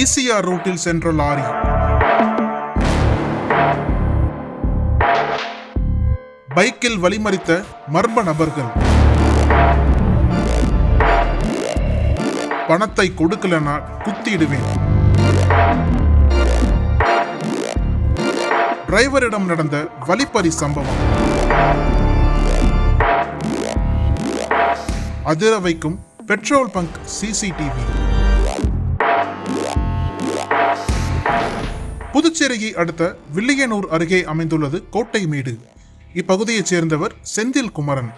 ECR ரூட்டில் சென்ற lorry பைக்கில் வழிமறித்த மர்ம நபர்கள் பணத்தை கொடுக்கலனா குத்திடுவேன் டிரைவரிடம் நடந்த வழிப்பறி சம்பவம் அதிர வைக்கும் பெட்ரோல் பங்க் சிசிடிவி புதுச்சேரியை அடுத்த வில்லியனூர் அருகே அமைந்துள்ளது கோட்டைமேடு இப்பகுதியைச் சேர்ந்தவர் செந்தில் குமரன்.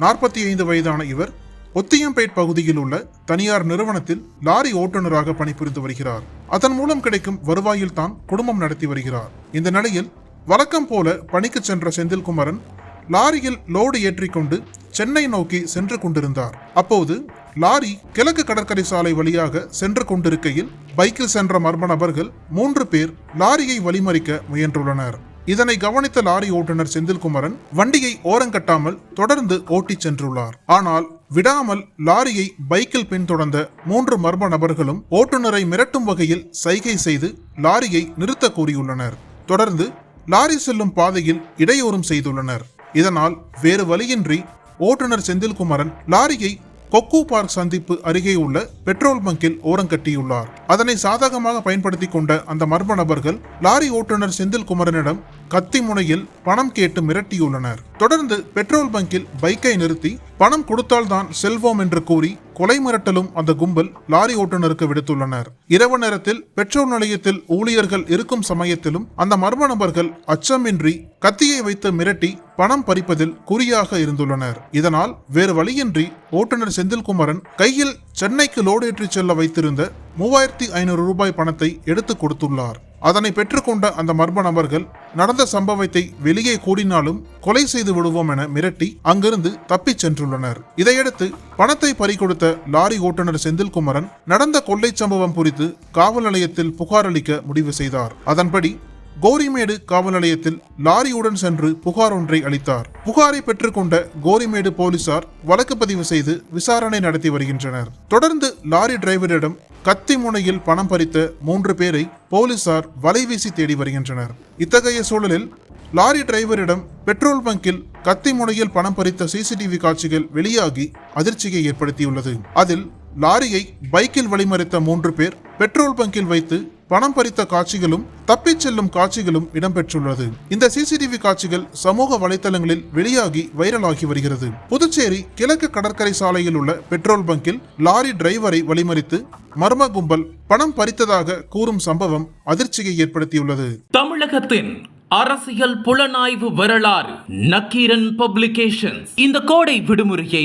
நாற்பத்தி ஐந்து வயதான இவர் ஒத்தியம்பேட் பகுதியில் உள்ள தனியார் நிறுவனத்தில் லாரி ஓட்டுநராக பணிபுரிந்து வருகிறார். அதன் மூலம் கிடைக்கும் வருவாயில் தான் குடும்பம் நடத்தி வருகிறார். இந்த நிலையில் வழக்கம் போல பணிக்கு சென்ற செந்தில்குமரன் லாரியில் லோடு ஏற்றிக்கொண்டு சென்னை நோக்கி சென்று கொண்டிருந்தார். அப்போது லாரி கிழக்கு கடற்கரை சாலை வழியாக சென்று கொண்டிருக்கையில் பைக்கில் சென்ற மர்ம நபர்கள் மூன்று பேர் லாரியை வழிமறிக்க முயன்றுள்ளனர். இதனை கவனித்த லாரி ஓட்டுநர் செந்தில்குமரன் வண்டியை ஓரங்கட்டாமல் தொடர்ந்து ஓட்டிச் சென்றுள்ளார். ஆனால் விடாமல் லாரியை பைக்கில் பின்தொடர்ந்த மூன்று மர்ம நபர்களும் ஓட்டுநரை மிரட்டும் வகையில் சைகை செய்து லாரியை நிறுத்த கூறியுள்ளனர். தொடர்ந்து லாரி செல்லும் பாதையில் இடையூறும் செய்துள்ளனர். இதனால் வேறு வழியின்றி ஓட்டுநர் செந்தில்குமரன் லாரியை கொக்கு பார்க் சந்திப்பு அருகே உள்ள பெட்ரோல் பங்கில் ஓரங்கட்டியுள்ளார் அதனை சாதகமாக பயன்படுத்தி கொண்ட அந்த மர்ம நபர்கள் லாரி ஓட்டுநர் செந்தில்குமரனிடம் கத்தி முனையில் பணம் கேட்டு மிரட்டியுள்ளனர். தொடர்ந்து பெட்ரோல் பங்கில் பைக்கை நிறுத்தி பணம் கொடுத்தால்தான் செல்வோம் என்று கூறி கொலை மிரட்டலும் அந்த கும்பல் லாரி ஓட்டுநருக்கு விடுத்துள்ளனர். இரவு நேரத்தில் பெட்ரோல் நிலையத்தில் ஊழியர்கள் இருக்கும் சமயத்திலும் அந்த மர்ம நபர்கள் அச்சமின்றி கத்தியை வைத்து மிரட்டி பணம் பறிப்பதில் குறியாக இருந்துள்ளனர். இதனால் வேறு வழியின்றி ஓட்டுநர் செந்தில்குமரன் கையில் சென்னைக்கு லோடு ஏற்றிச் செல்ல வைத்திருந்த மூவாயிரத்தி ஐநூறு ரூபாய் பணத்தை எடுத்து கொடுத்துள்ளார். அதனை பெற்றுக்கொண்ட அந்த மர்ம நபர்கள் நடந்த சம்பவத்தை வெளியே கூடினாலும் கொலை செய்து விடுவோம் என மிரட்டி அங்கிருந்து தப்பிச் சென்றுள்ளனர். இதையடுத்து பணத்தை பறிகொடுத்த லாரி ஓட்டுநர் செந்தில்குமரன் நடந்த கொள்ளை சம்பவம் குறித்து காவல் நிலையத்தில் புகார் அளிக்க முடிவு செய்தார். அதன்படி கோரிமேடு காவல் நிலையத்தில் லாரியுடன் சென்று புகார் ஒன்றை அளித்தார். புகாரை பெற்றுக்கொண்ட கோரிமேடு போலீசார் வழக்கு பதிவு செய்து விசாரணை நடத்தி வருகின்றனர். தொடர்ந்து லாரி டிரைவரிடம் கத்தி முனையில் பணம் பறித்த மூன்று பேரை போலீசார் வலைவீசி தேடி வருகின்றனர். இத்தகைய சூழலில் லாரி டிரைவரிடம் பெட்ரோல் பங்கில் கத்தி முனையில் பணம் பறித்த சிசிடிவி காட்சிகள் வெளியாகி அதிர்ச்சியை ஏற்படுத்தியுள்ளது. அதில் லாரியை பைக்கில் வழிமறித்த மூன்று பேர் பெட்ரோல் பங்கில் வைத்து பணம் பறித்த காட்சிகளும் தப்பிச் செல்லும் காட்சிகளும் இடம்பெற்றுள்ளது. இந்த சிசிடிவி காட்சிகள் சமூக வலைதளங்களில் வெளியாகி வைரலாகி வருகிறது. புதுச்சேரி கிழக்கு கடற்கரை சாலையில் உள்ள பெட்ரோல் பங்கில் லாரி டிரைவரை வழிமறித்து மர்ம கும்பல் பணம் பறித்ததாக கூறும் சம்பவம் அதிர்ச்சியை ஏற்படுத்தியுள்ளது. தமிழகத்தின் அரசியல் புலனாய்வு வரலாறு நக்கீரன் பப்ளிகேஷன்ஸ். இந்த கோடை விடுமுறையை